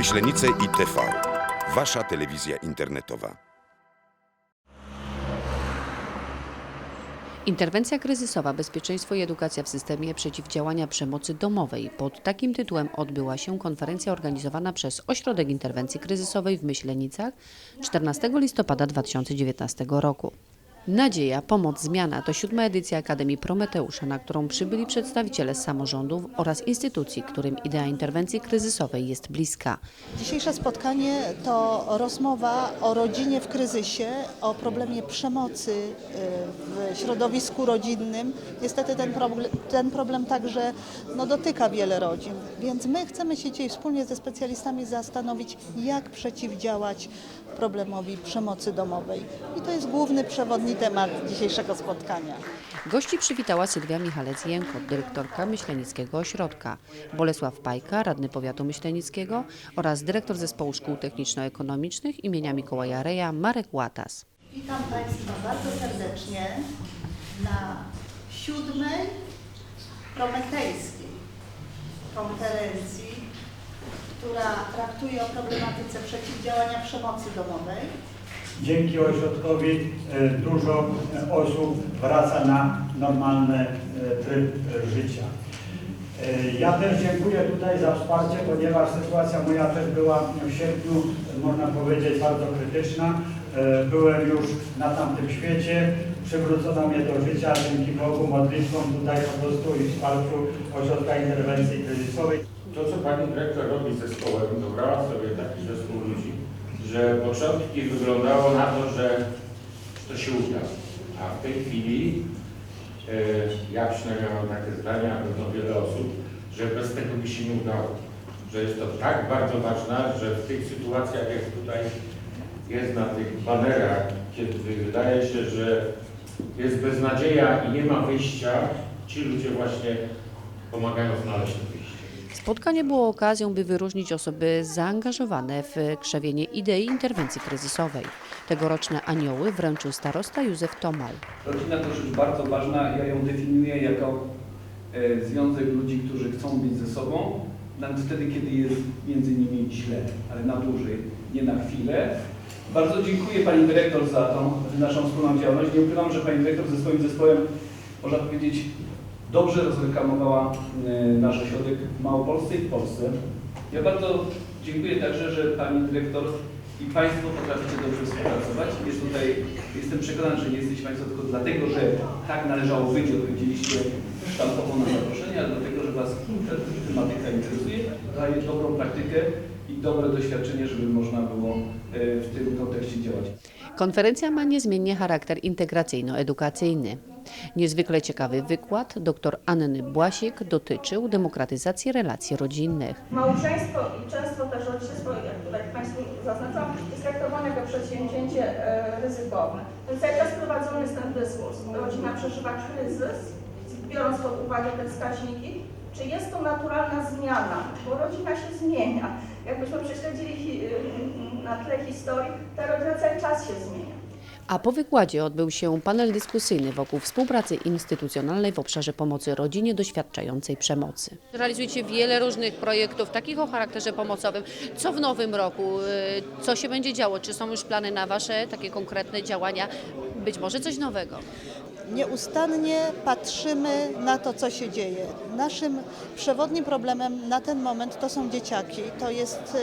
Myślenice i TV. Wasza telewizja internetowa. Interwencja kryzysowa, bezpieczeństwo i edukacja w systemie przeciwdziałania przemocy domowej. Pod takim tytułem odbyła się konferencja organizowana przez Ośrodek Interwencji Kryzysowej w Myślenicach 14 listopada 2019 roku. Nadzieja, pomoc, zmiana to siódma edycja Akademii Prometeusza, na którą przybyli przedstawiciele samorządów oraz instytucji, którym idea interwencji kryzysowej jest bliska. Dzisiejsze spotkanie to rozmowa o rodzinie w kryzysie, o problemie przemocy y, w środowisku rodzinnym. Niestety ten problem, ten problem także no, dotyka wiele rodzin, więc my chcemy się dzisiaj wspólnie ze specjalistami zastanowić, jak przeciwdziałać problemowi przemocy domowej. I to jest główny przewodni temat dzisiejszego spotkania. Gości przywitała Sylwia Michalec-Jękot, dyrektorka Myślenickiego Ośrodka, Bolesław Pajka, radny powiatu myślenickiego oraz dyrektor zespołu szkół techniczno-ekonomicznych imienia Mikołaja Reja Marek Łatas. Witam Państwa bardzo serdecznie na siódmej prometejskiej konferencji, która traktuje o problematyce przeciwdziałania przemocy domowej. Dzięki ośrodkowi e, dużo e, osób wraca na normalny e, tryb życia. Ja też dziękuję tutaj za wsparcie, ponieważ sytuacja moja też była w sierpniu, można powiedzieć, bardzo krytyczna. Byłem już na tamtym świecie, przywrócono mnie do życia dzięki Bogu, modlitwom tutaj po prostu i wsparciu Ośrodka Interwencji Kryzysowej. To, co pani dyrektor robi z zespołem, dobrała sobie taki zespół ludzi, że początki wyglądało na to, że to się uda. A w tej chwili, e, ja przynajmniej mam takie zdania, a pewno wiele osób, że bez tego by się nie udało. Że jest to tak bardzo ważne, że w tych sytuacjach, jak tutaj jest na tych banerach, kiedy wydaje się, że jest beznadzieja i nie ma wyjścia, ci ludzie właśnie pomagają znaleźć to wyjście. Spotkanie było okazją, by wyróżnić osoby zaangażowane w krzewienie idei interwencji kryzysowej. Tegoroczne anioły wręczył starosta Józef Tomal. Rodzina to rzecz bardzo ważna. Ja ją definiuję jako e, związek ludzi, którzy chcą być ze sobą, nawet wtedy, kiedy jest między nimi źle, ale na dłużej, nie na chwilę. Bardzo dziękuję Pani Dyrektor za tą naszą wspólną działalność. Nie ukrywam, że Pani Dyrektor ze swoim zespołem, można powiedzieć, dobrze rozreklamowała e, nasz ośrodek w Małopolsce i w Polsce. Ja bardzo dziękuję także, że Pani Dyrektor i Państwo potraficie dobrze współpracować. Jest tutaj, jestem przekonany, że nie jesteście Państwo tylko dlatego, że tak należało być, odpowiedzieliście sztampowo na zaproszenie, ale dlatego, że Was ta tematyka interesuje, daje dobrą praktykę i dobre doświadczenie, żeby można było e, w tym kontekście działać. Konferencja ma niezmiennie charakter integracyjno-edukacyjny. Niezwykle ciekawy wykład dr Anny Błasik dotyczył demokratyzacji relacji rodzinnych. Małżeństwo i często też rodzicielstwo, jak tutaj Państwu zaznaczam, jest traktowane jako przedsięwzięcie e, ryzykowne. Więc jak teraz prowadzony jest ten dyskurs, rodzina przeżywa kryzys, biorąc pod uwagę te wskaźniki, czy jest to naturalna zmiana, bo rodzina się zmienia. Jakbyśmy prześledzili na tle historii, ta rodzina cały czas się zmienia. A po wykładzie odbył się panel dyskusyjny wokół współpracy instytucjonalnej w obszarze pomocy rodzinie doświadczającej przemocy. Realizujecie wiele różnych projektów, takich o charakterze pomocowym. Co w nowym roku? y, Co się będzie działo? Czy są już plany na Wasze takie konkretne działania? Być może coś nowego. Nieustannie patrzymy na to, co się dzieje. Naszym przewodnim problemem na ten moment to są dzieciaki. To jest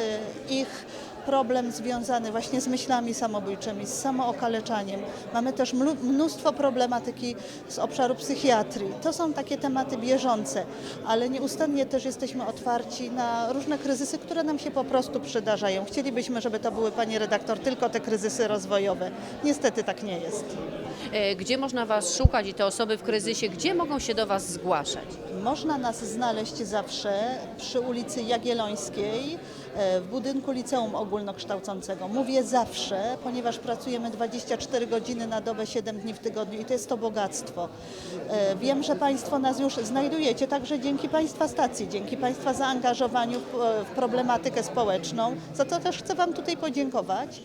y, ich problem związany właśnie z myślami samobójczymi, z samookaleczaniem. Mamy też mnóstwo problematyki z obszaru psychiatrii. To są takie tematy bieżące, ale nieustannie też jesteśmy otwarci na różne kryzysy, które nam się po prostu przydarzają. Chcielibyśmy, żeby to były, Pani redaktor, tylko te kryzysy rozwojowe. Niestety tak nie jest. E, Gdzie można Was szukać i te osoby w kryzysie, gdzie mogą się do Was zgłaszać? Można nas znaleźć zawsze przy ulicy Jagiellońskiej e, w budynku Liceum Ogólnokształcącego. Mówię zawsze, ponieważ pracujemy 24 godziny na dobę, 7 dni w tygodniu i to jest to bogactwo. E, Wiem, że Państwo nas już znajdujecie, także dzięki Państwa stacji, dzięki Państwa zaangażowaniu w, w problematykę społeczną, za co też chcę Wam tutaj podziękować.